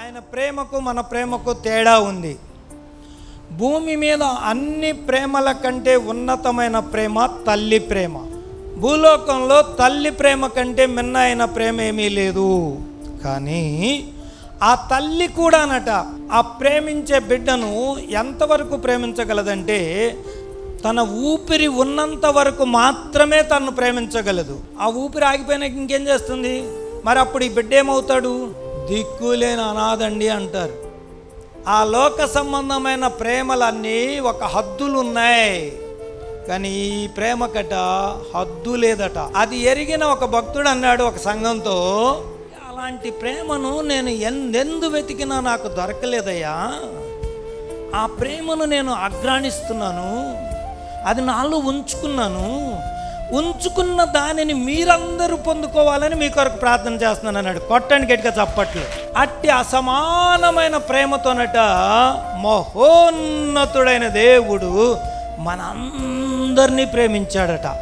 ఆయన ప్రేమకు మన ప్రేమకు తేడా ఉంది. భూమి మీద అన్ని ప్రేమల కంటే ఉన్నతమైన ప్రేమ తల్లి ప్రేమ. భూలోకంలో తల్లి ప్రేమ కంటే మిన్న అయిన ప్రేమ ఏమీ లేదు. కానీ ఆ తల్లి కూడానట ఆ ప్రేమించే బిడ్డను ఎంతవరకు ప్రేమించగలదంటే తన ఊపిరి ఉన్నంత వరకు మాత్రమే తను ప్రేమించగలదు. ఆ ఊపిరి ఆగిపోయినాక ఇంకేం చేస్తుంది? మరి అప్పుడు ఈ బిడ్డ ఏమవుతాడు? దిక్కులేని అనాథండి అంటారు. ఆ లోక సంబంధమైన ప్రేమలన్నీ ఒక హద్దులు ఉన్నాయి కానీ ఈ ప్రేమకట హద్దు లేదట. అది ఎరిగిన ఒక భక్తుడు అన్నాడు ఒక సంఘంతో అలాంటి ప్రేమను నేను ఎందెందు వెతికినా నాకు దొరకలేదయ్యా. ఆ ప్రేమను నేను అగ్రాణిస్తున్నాను అది నాలో ఉంచుకున్నాను. ఉంచుకున్న దానిని మీరందరూ పొందుకోవాలని మీ కొరకు ప్రార్థన చేస్తున్నాను అన్నాడు. కొట్టండి గట్టిగా చప్పట్లు. అట్టి అసమానమైన ప్రేమతోనట మహోన్నతుడైన దేవుడు మనందరినీ ప్రేమించాడట.